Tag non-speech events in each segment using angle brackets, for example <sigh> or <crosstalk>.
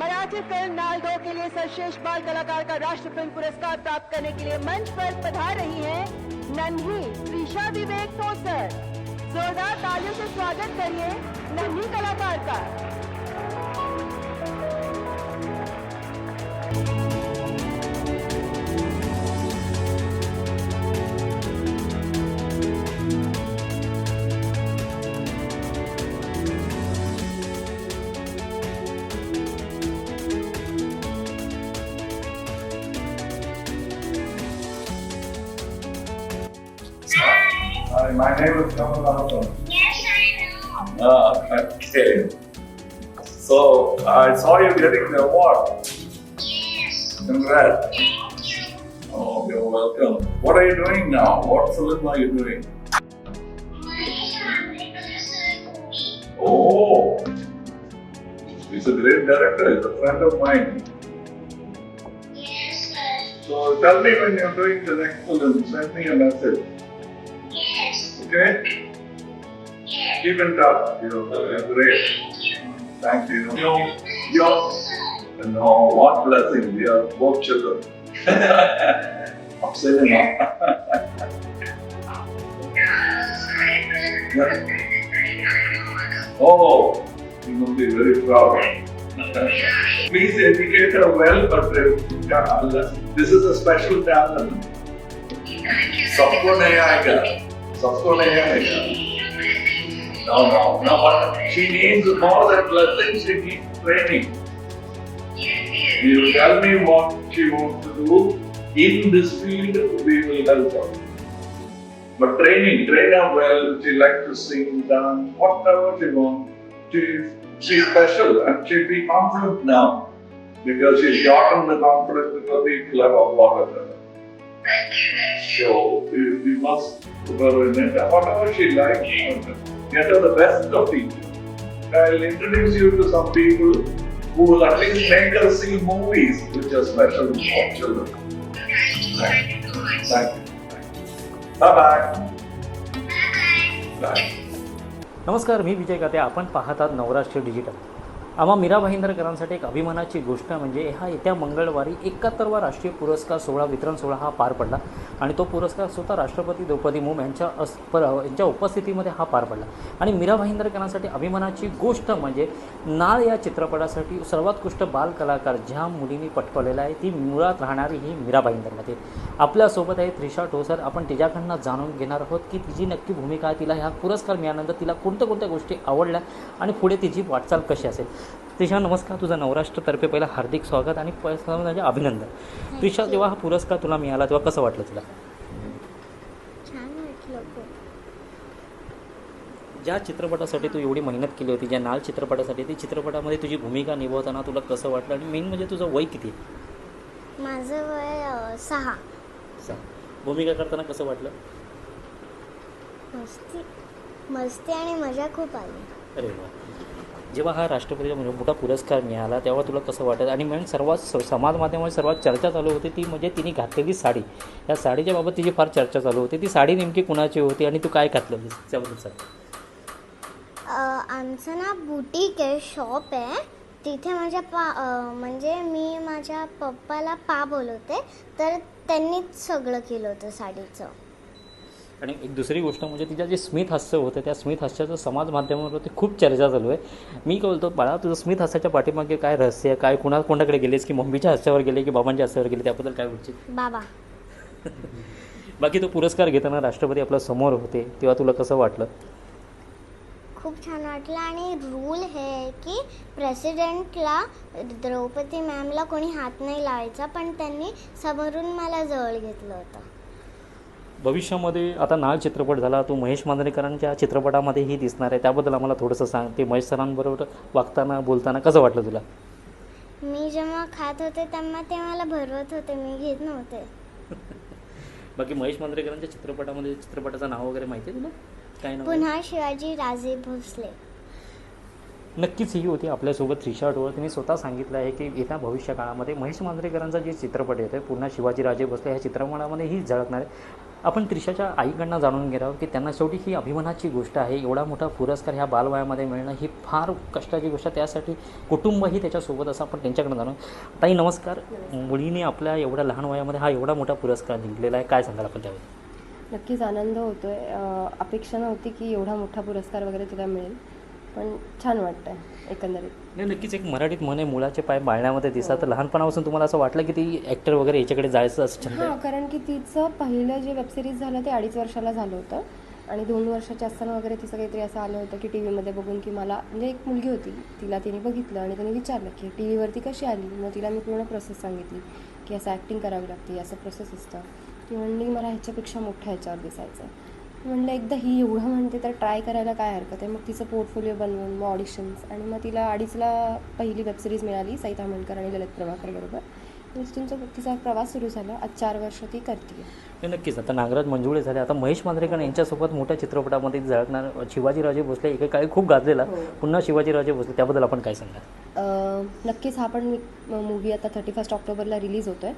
Marathi film नाल दो के लिए सर्वश्रेष्ठ बाल कलाकार का राष्ट्र फ़िल्म पुरस्कार प्राप्त करने के लिए मंच पर पधार रही हैं नन्ही त्रिशा विवेक तोसर जोरदार तालियों से स्वागत करिए नन्ही कलाकार का। My name is Kamal Narasimhan. Yes, I know. Ah, okay. So I saw you getting the award. Yes. Congrats. Thank you. Oh, you're welcome. What are you doing now? What film are you doing? My family is a movie. Oh, he's a great director. He's a friend of mine. Yes, sir. So tell me when you're doing the next film. Send me a message. Yes. Okay? Yes. Keep in touch. You're, you're great. Thank you. Thank you. You, Thank you're, you, sir. No, what blessing. We are both children. <laughs> Upsetting. oh, you must be very proud. Please educate her well, but uh, this is a special talent. सबको नहीं आएगा no, no, no. She needs more than blessings. she needs training. You tell me what she wants to do in this field, we will help her. But training, train her well, she likes to sing, dance, whatever she wants. She, she's special and she'll be confident now because she's gotten the confidence because people have applauded her. So you, you must her in it. Whatever she likes, get her the best of people. I'll introduce you to some people who will at least make her see movies which are special for children. Thank you. Bye bye. Bye. नमस्कार मी विजय काते आपण पाहतात Navrashtra digital आम्हा मीरा भाईंदरकरांसाठी एक अभिमानाची गोष्ट म्हणजे हा येत्या मंगळवारी एकाहत्तरवा राष्ट्रीय पुरस्कार सोहळा वितरण सोहळा हा पार पडला आणि तो पुरस्कार स्वतः राष्ट्रपती द्रौपदी मुर्मू यांच्या अस पर यांच्या उपस्थितीमध्ये हा पार पडला. आणि मीरा भाईंदरकरांसाठी अभिमानाची गोष्ट म्हणजे नाळ या चित्रपटासाठी सर्वोत्कृष्ट बाल कलाकार ज्या मुलींनी पटकवलेला आहे ती मुळात राहणारी ही मीरा भाईंदरमध्ये. आपल्यासोबत आहे त्रिशा ठोसर आपण तिच्याकडनं जाणून घेणार आहोत की तिची नक्की भूमिका आहे तिला ह्या पुरस्कार मिळाल्यानंतर तिला कोणत्या कोणत्या गोष्टी आवडल्या आणि पुढे तिची वाटचाल कशी असेल. त्रिशा नमस्कार. तुझा नवराष्ट्रतर्फे पहिला हार्दिक स्वागत आणि म्हणजे अभिनंदन. त्रिशा जेव्हा हा पुरस्कार तुला मिळाला तेव्हा कसं वाटलं तुला? ज्या चित्रपटासाठी तू एवढी मेहनत केली होती ज्या नाल चित्रपटासाठी ती चित्रपटामध्ये तुझी भूमिका निभवताना तुला कसं वाटलं? आणि मेन म्हणजे तुझं वय किती? माझं वय सहा. सांग भूमिका करताना कसं वाटलं? मस्ती मस्ती आणि मजा खूप आली. अरे वा. जेव्हा हा राष्ट्रपतीचा म्हणजे मोठा पुरस्कार मिळाला तेव्हा तुला कसं वाटत? आणि मग सर्वात स- समाज माध्यमावर सर्वात चर्चा चालू होती ती म्हणजे तिने घातलेली साडी. या साडीच्या बाबत तिची फार चर्चा चालू होती. ती साडी नेमकी कुणाची होती आणि तू काय घातलं त्याबद्दल सांग. आमचं ना बुटीक आहे शॉप आहे. तिथे माझ्या पा म्हणजे मी माझ्या पप्पाला पा बोलवते. तर त्यांनीच सगळं केलं होतं साडीचं. आणि एक दुसरी गोष्ट म्हणजे तिच्या जे स्मित हास्य होतं त्या स्मित हास्याचं समाज माध्यमावरती खूप चर्चा चालू आहे. मी काय बोलतो बाळा तुझं स्मित हास्याच्या पाठीमागे काय रहस्य आहे काय कुणा कोणाकडे गेलेस की मम्मीच्या हास्यावर गेले की बाबांच्या हास्यावर गेले त्याबद्दल काय बोलशील? बाबा. <laughs> बाकी तो पुरस्कार घेताना राष्ट्रपती आपल्यासमोर होते तेव्हा तुला कसं वाटलं? खूप छान वाटलं. आणि रूल हे की प्रेसिडेंटला द्रौपदी मॅमला कोणी हात नाही लावायचा पण त्यांनी समोरून मला जवळ घेतलं होतं. भविष्यामध्ये आता नाळ चित्रपट झाला तो महेश मांजरेकरांच्या चित्रपटामध्येही दिसणार आहे. त्याबद्दल आम्हाला थोडंसं सांग. ते महेश सरांबरोबर वागताना बोलताना कसं वाटलं तुला? मी जेव्हा खात होते तेव्हा ते मला भरवत होते. मी घेत नव्हते. <laughs> बाकी महेश मांजरेकरांच्या चित्रपटामध्ये चित्रपटाचं नाव वगैरे माहिती आहे तुला? काय नाव आहे? पुन्हा शिवाजी राजे भोसले. नक्कीच ही होती आपल्यासोबत त्रिशा डोळ. तिने स्वतः सांगितलं आहे की येत्या भविष्य काळामध्ये महेश मांजरेकरांचा जे चित्रपट येतो पुन्हा शिवाजीराजे भोसले ह्या चित्रपटामध्ये ही झळकणार आहे. आपण त्रिशाच्या आईकडनं जाणून घेणार की त्यांना शेवटी ही अभिमानाची गोष्ट आहे. एवढा मोठा पुरस्कार ह्या बालवयामध्ये मिळणं ही फार कष्टाची गोष्ट आहे. त्यासाठी कुटुंबही त्याच्यासोबत असं आपण त्यांच्याकडनं जाणून ताई नमस्कार. मुलीने आपल्या एवढ्या लहान वयामध्ये हा एवढा मोठा पुरस्कार जिंकलेला आहे. काय सांगाल आपण त्यावेळी नक्कीच आनंद होतोय. अपेक्षा नव्हती की एवढा मोठा पुरस्कार वगैरे तुला मिळेल. पण छान वाटतंय एकंदरीत. नाही नक्कीच एक मराठीत म्हणे मुलाचे पाय बाळण्यामध्ये दिसतात. तर लहानपणापासून तुम्हाला असं वाटलं की ती ॲक्टर वगैरे याच्याकडे जायचं असं? हां कारण की तिचं पहिलं जे वेबसिरीज झालं ते अडीच वर्षाला झालं होतं. आणि दोन वर्षाचे असताना वगैरे तिचं काहीतरी असं आलं होतं की टी व्हीमध्ये बघून की मला म्हणजे एक मुलगी होती तिला तिने बघितलं आणि तिने विचारलं की टी व्हीवरती कशी आली? मग तिला मी पूर्ण प्रोसेस सांगितली की असं ॲक्टिंग करावी लागते असं प्रोसेस असतं. ती म्हणली मला ह्याच्यापेक्षा मोठ्या ह्याच्यावर दिसायचं म्हणलं एकदा ही एवढं म्हणते तर ट्राय करायला काय हरकत आहे? मग तिचं पोर्टफोलिओ बनवून मग ऑडिशन्स आणि मग तिला अडीचला पहिली वेबसिरीज मिळाली साई तामणकर आणि ललित प्रभाकर बरोबर. तिचा तिचा प्रवास सुरू झाला. आज चार वर्ष ती करते नक्कीच. आता नागराज मंजुळे झाले. आता महेश मांजरेकर यांच्यासोबत मोठ्या चित्रपटामध्ये झळकणार शिवाजीराजे भोसले एकेकाळी खूप गाजलेला. पुन्हा शिवाजीराजे भोसले. त्याबद्दल आपण काय सांगाल? अं, नक्कीच हा पण मूवी आता थर्टी फर्स्ट ऑक्टोबरला रिलीज होतो आहे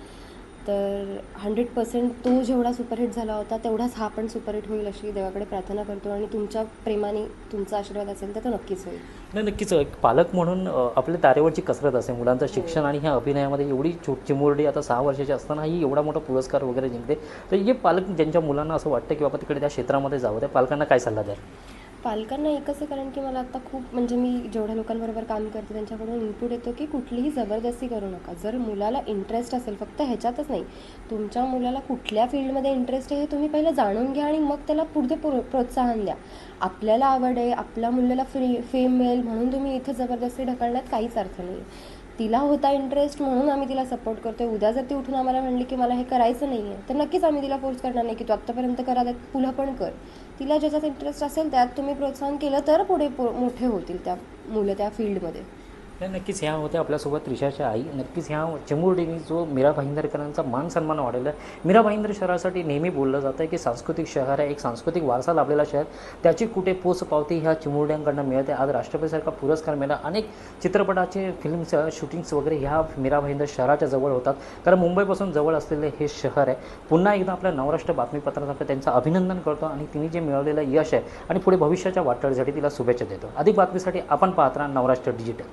तर हंड्रेड पर्सेंट तो जेवढा सुपरहिट झाला होता तेवढाच हा पण सुपरहिट होईल अशी देवाकडे प्रार्थना करतो आणि तुमच्या प्रेमाने तुमचा आशीर्वाद असेल तर तो नक्कीच होईल. नाही नक्कीच. एक पालक म्हणून आपल्या तारेवरची कसरत असते मुलांचं शिक्षण आणि ह्या अभिनयामध्ये एवढी छोट चिमुरडी आता सहा वर्षाची असतानाही एवढा मोठा पुरस्कार वगैरे जिंकते. तर हे पालक ज्यांच्या मुलांना असं वाटतं की बाबा तिकडे त्या क्षेत्रामध्ये जावं त्या पालकांना काय सल्ला द्याल? पालकांना एकच आहे कारण की मला आता खूप म्हणजे मी जेवढ्या लोकांबरोबर काम करते त्यांच्याकडून इनपुट येतो की कुठलीही जबरदस्ती करू नका. जर मुलाला इंटरेस्ट असेल फक्त ह्याच्यातच नाही तुमच्या मुलाला कुठल्या फील्डमध्ये इंटरेस्ट आहे हे तुम्ही पहिलं जाणून घ्या आणि मग त्याला पुढे प्रो प्रोत्साहन द्या. आपल्याला आवड आहे आपल्या मुलाला फ्री फेम मिळेल म्हणून तुम्ही इथे जबरदस्ती ढकलण्यात काहीच अर्थ नाही तिला होता इंटरेस्ट म्हणून आम्ही तिला सपोर्ट करतोय. उद्या जर ती उठून आम्हाला म्हणली की मला हे करायचं नाही आहे तर नक्कीच आम्ही तिला फोर्स करणार नाही की तू आत्तापर्यंत करा त्यात पुढं पण कर. तिला ज्याच्यात इंटरेस्ट असेल त्यात तुम्ही प्रोत्साहन केलं तर पुढे पो मोठे होतील त्या मुलं त्या फील्डमध्ये नाही नक्कीच ह्या होत्या आपल्यासोबत त्रिशाच्या आई. नक्कीच ह्या चिमुरडीने जो मीरा भाईंदरकरांचा मान सन्मान वाढवला आहे. मीरा भाईंदर शहरासाठी नेहमी बोललं जातं की सांस्कृतिक शहर आहे एक सांस्कृतिक वारसा लाभलेला शहर. त्याची कुठे पोच पावती ह्या चिमुरड्यांकडनं मिळते. आज राष्ट्रपतीसारखा पुरस्कार मिळाला. अनेक चित्रपटाचे फिल्म्स शूटिंग्स वगैरे ह्या मीरा भाईंदर शहराच्या जवळ होतात. कारण मुंबईपासून जवळ असलेले हे शहर आहे. पुन्हा एकदा आपल्या नवराष्ट्र बातमीपत्रातर्फे त्यांचं अभिनंदन करतो आणि तिने जे मिळवलेलं यश आहे आणि पुढे भविष्याच्या वाटचालीसाठी तिला शुभेच्छा देतो. अधिक बातमीसाठी आपण पाहत राहा नवराष्ट्र डिजिटल.